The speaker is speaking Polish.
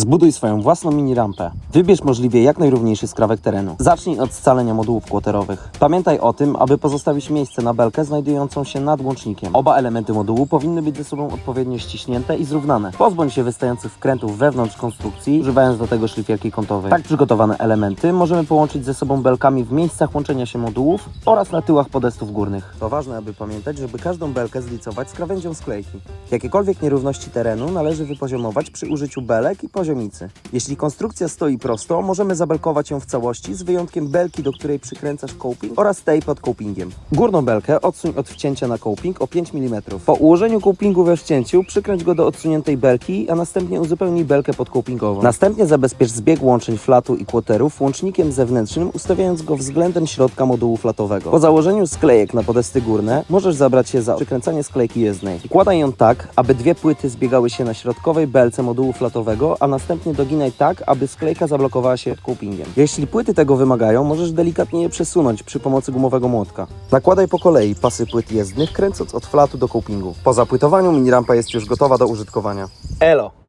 Zbuduj swoją własną mini rampę. Wybierz możliwie jak najrówniejszy skrawek terenu. Zacznij od scalenia modułów kłoterowych. Pamiętaj o tym, aby pozostawić miejsce na belkę znajdującą się nad łącznikiem. Oba elementy modułu powinny być ze sobą odpowiednio ściśnięte i zrównane. Pozbądź się wystających wkrętów wewnątrz konstrukcji, używając do tego szlifierki kątowej. Tak przygotowane elementy możemy połączyć ze sobą belkami w miejscach łączenia się modułów oraz na tyłach podestów górnych. To ważne, aby pamiętać, żeby każdą belkę zlicować z krawędzią sklejki. Jakiekolwiek nierówności terenu należy wypoziomować przy użyciu belek i Jeśli konstrukcja stoi prosto, możemy zabelkować ją w całości z wyjątkiem belki, do której przykręcasz coping oraz tej pod copingiem. Górną belkę odsuń od wcięcia na coping o 5 mm. Po ułożeniu copingu we wcięciu przykręć go do odsuniętej belki, a następnie uzupełnij belkę podcopingową. Następnie zabezpiecz zbieg łączeń flatu i kłoterów łącznikiem zewnętrznym, ustawiając go względem środka modułu flatowego. Po założeniu sklejek na podesty górne możesz zabrać się za przykręcanie sklejki jezdnej. Układaj ją tak, aby dwie płyty zbiegały się na środkowej belce modułu flatowego, a następnie doginaj tak, aby sklejka zablokowała się pod copingiem. Jeśli płyty tego wymagają, możesz delikatnie je przesunąć przy pomocy gumowego młotka. Nakładaj po kolei pasy płyt jezdnych, kręcąc od flatu do copingu. Po zapłytowaniu mini rampa jest już gotowa do użytkowania. Elo!